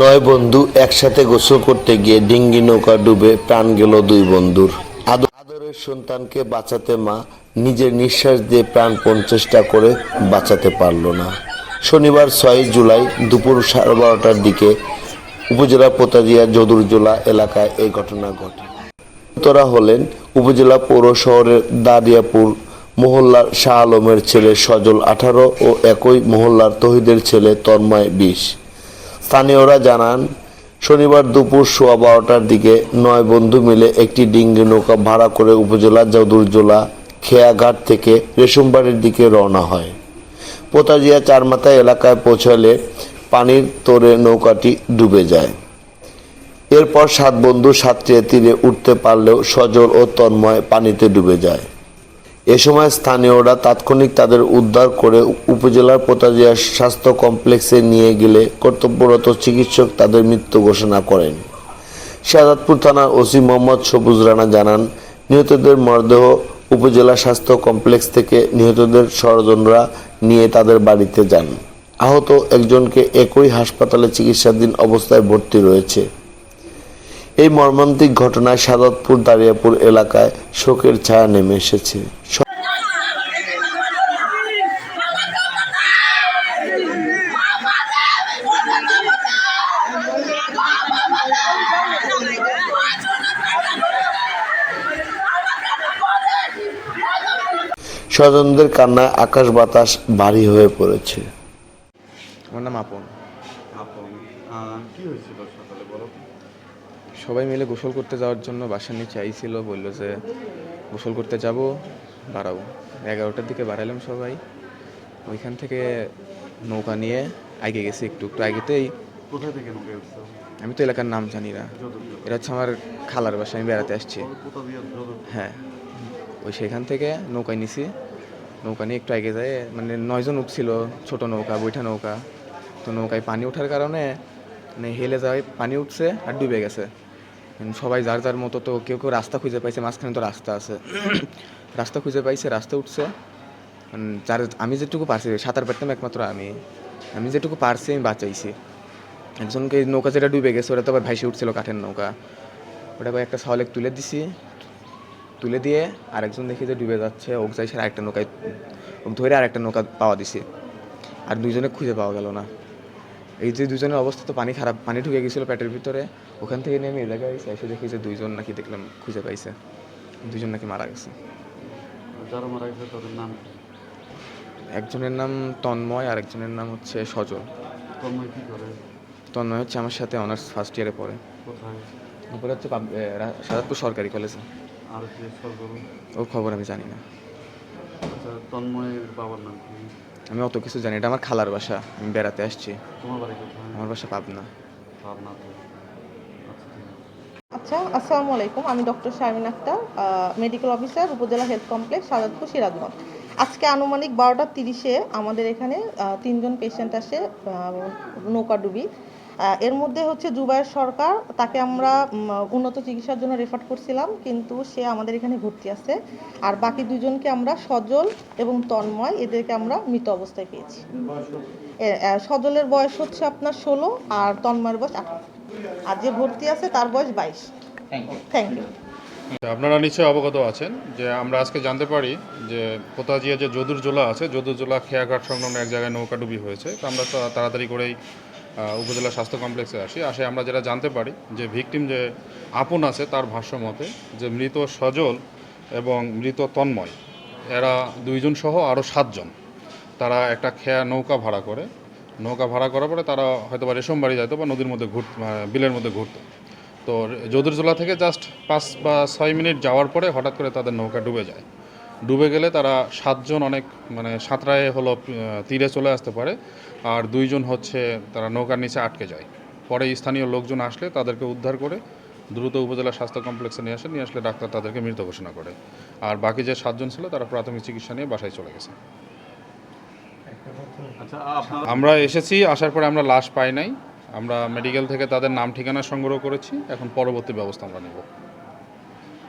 নয় বন্ধু একসাথে গোসল করতে গিয়ে ডিঙ্গি নৌকা ডুবে প্রাণ গেল দুই বন্ধুর। আদরের সন্তানকে বাঁচাতে মা নিজের নিঃশ্বাস দিয়ে প্রাণপণ চেষ্টা করে বাঁচাতে পারল না। শনিবার ছয় জুলাই দুপুর সাড়ে বারোটার দিকে উপজেলা পোতাজিয়া যদুরজোলা এলাকায় এই ঘটনা ঘটে। তোরা হলেন উপজেলা পৌর শহরের দারিয়াপুর মহল্লার শাহ আলমের ছেলে সজল আঠারো ও একই মহল্লার তহিদের ছেলে তন্ময় বিশ। স্থানীয়রা জানান, শনিবার দুপুর সোয়া বারোটার দিকে নয় বন্ধু মিলে একটি ডিঙ্গি নৌকা ভাড়া করে উপজেলা যদুরজোলা খেয়াঘাট থেকে রেশমবাড়ির দিকে রওনা হয়। পোতাজিয়া চারমাথা এলাকায় পৌঁছালে পানির তোরে নৌকাটি ডুবে যায়। এরপর সাত বন্ধু সাতটিয়া তীরে উঠতে পারলেও সজল ও তন্ময় পানিতে ডুবে যায়। এ সময় স্থানীয়রা তাৎক্ষণিক তাদের উদ্ধার করে উপজেলার পোতাজিয়া স্বাস্থ্য কমপ্লেক্সে নিয়ে গেলে কর্তব্যরত চিকিৎসক তাদের মৃত্যু ঘোষণা করেন। শাহাদপুর থানার ওসি মোহাম্মদ সবুজ রানা জানান, নিহতদের মরদেহ উপজেলা স্বাস্থ্য কমপ্লেক্স থেকে নিহতদের স্বজনরা নিয়ে তাদের বাড়িতে যান। আহত একজনকে একই হাসপাতালে চিকিৎসাধীন অবস্থায় ভর্তি রয়েছে। এই মর্মান্তিক ঘটনায় সাদতপুর দারিয়াপুর এলাকায় শোকের ছায়া নেমে এসেছে। স্বজনদের কান্নায় আকাশ বাতাস ভারী হয়ে পড়েছে। আমার নাম আপন। আপন কি হয়েছিল সকালে বলো সবাই মিলে গোসল করতে যাওয়ার জন্য বাসার নিচে আইছিল বলল যে গোসল করতে যাব বাড়াবো এগারোটার দিকে বাড়ালাম সবাই। ওইখান থেকে নৌকা নিয়ে আগে গেছি একটু। একটু আগেতেই থেকে আমি তো এলাকার নাম জানি না। এটা হচ্ছে আমার খালার বাসা আমি বেড়াতে আসছি। হ্যাঁ। ওই সেখান থেকে নৌকায় নিছি। নৌকা নিয়ে একটু আগে যায় মানে নয়জন উঠছিল ছোট নৌকা বৈঠা নৌকা। তো নৌকায় পানি ওঠার কারণে মানে হেলে যায় পানি উঠছে আর ডুবে গেছে। সবাই যার যার মতো তো কেউ কেউ রাস্তা খুঁজে পাইছে, মাঝখানে তো রাস্তা আছে। রাস্তা খুঁজে পাইছে, রাস্তা উঠছে। যার, আমি যেটুকু পারছি, সাঁতার পারতাম একমাত্র আমি। আমি যেটুকু পারছি, আমি বাঁচাইছি। একজনকে নৌকা যেটা ডুবে গেছে ওটা তো আবার ভাইসে উঠছিল কাঠের নৌকা। ওটা একটা সলেক তুলে দিছি। তুলে দিয়ে আরেকজন দেখি যে ডুবে যাচ্ছে, ওক যাই সে আরেকটা নৌকায়, ওক ধরে আরেকটা নৌকা পাওয়া দিছি। আর দুইজনে খুঁজে পাওয়া গেল না। এই যে দুজনের অবস্থা তো পানি খারাপ পানি ঢুকে গেছিল পেটের ভিতরে। ওখান থেকে নিয়ে আমি এলাকায় এসে এসে দেখি যে দুইজন নাকি দেখলাম খুঁজে পাইছে। দুজন নাকি মারা গেছে। যারা মারা গেছে তাদের নাম একজনের নাম তন্ময় আর একজনের নাম হচ্ছে সজল। তন্ময় কি করে? তন্ময় হচ্ছে আমার সাথে অনার্স ফার্স্ট ইয়ারে পড়ে। কোথায়? উপরে হচ্ছে সাজাদপুর সরকারি কলেজে আর ওর খবর আমি জানি না। আচ্ছা তন্ময়ের বাবার নাম কি? আমি অত কিছু জানি এটা আমার খালার বাসা আমি বেড়াতে আসছি। তোমার বাড়ি কোথায়? আমার বাসা পাবনা। পাবনাতে আচ্ছা আচ্ছা। আসসালামু আলাইকুম। আমি doctor Sharmin Akter medical officer উপজেলা হেলথ কমপ্লেক্স সাজাদপুর সিরাজগঞ্জ। আজকে আনুমানিক বারোটা তিরিশে আমাদের এখানে তিনজন পেশেন্ট আসে নৌকাডুবি এর মধ্যে হচ্ছে জুবায়ের সরকার তাকে আমরা উন্নত চিকিৎসার জন্য রেফার করছিলাম কিন্তু সে আমাদের এখানে ভর্তি আছে। আর বাকি দুজনকে আমরা সজল এবং তন্ময় এদেরকে আমরা মৃত অবস্থায় পেয়েছি। সজলের বয়স হচ্ছে আপনার ষোলো আর তন্ময়ের বয়স আঠারো। আর যে ভর্তি আছে তার বয়স বাইশ। থ্যাংক ইউ আপনারা নিশ্চয়ই অবগত আছেন যে আমরা আজকে জানতে পারি যে পোতাজিয়া যে যদুর জোলা আছে, যদুর জোলা খেয়াঘাট সংলগ্ন এক জায়গায় নৌকাডুবি হয়েছে। তো আমরা তাড়াতাড়ি করেই উপজেলা স্বাস্থ্য কমপ্লেক্সে আসি। আসে আমরা যেটা জানতে পারি যে ভিকটিম যে আপন আছে, তার ভাষ্য মতে যে মৃত সজল এবং মৃত তন্ময়, এরা দুইজন সহ আরও সাতজন। তারা একটা খেয়া নৌকা ভাড়া করে। নৌকা ভাড়া করার পরে তারা হয়তো বা রেশম বাড়ি যাইতো বা নদীর মধ্যে ঘুর বিলের মধ্যে ঘুরতো। তো যদুরজোলা থেকে জাস্ট পাঁচ বা ছয় মিনিট যাওয়ার পরে হঠাৎ করে তাদের নৌকা ডুবে যায়। ডুবে গেলে তারা সাতজন অনেক মানে সাঁতরায় হলো তীরে চলে আসতে পারে আর দুইজন হচ্ছে তারা নৌকার নিচে আটকে যায়। পরে স্থানীয় লোকজন আসলে তাদেরকে উদ্ধার করে দ্রুত উপজেলা স্বাস্থ্য কমপ্লেক্সে নিয়ে আসে নিয়ে আসলে ডাক্তার তাদেরকে মৃত ঘোষণা করে। আর বাকি যে সাতজন ছিল তারা প্রাথমিক চিকিৎসা নিয়ে বাসায় চলে গেছে। আচ্ছা আমরা এসেছি আসার পরে আমরা লাশ পাই নাই। আমরা মেডিকেল থেকে তাদের নাম ঠিকানা সংগ্রহ করেছি। এখন পরবর্তী ব্যবস্থা আমরা নেব।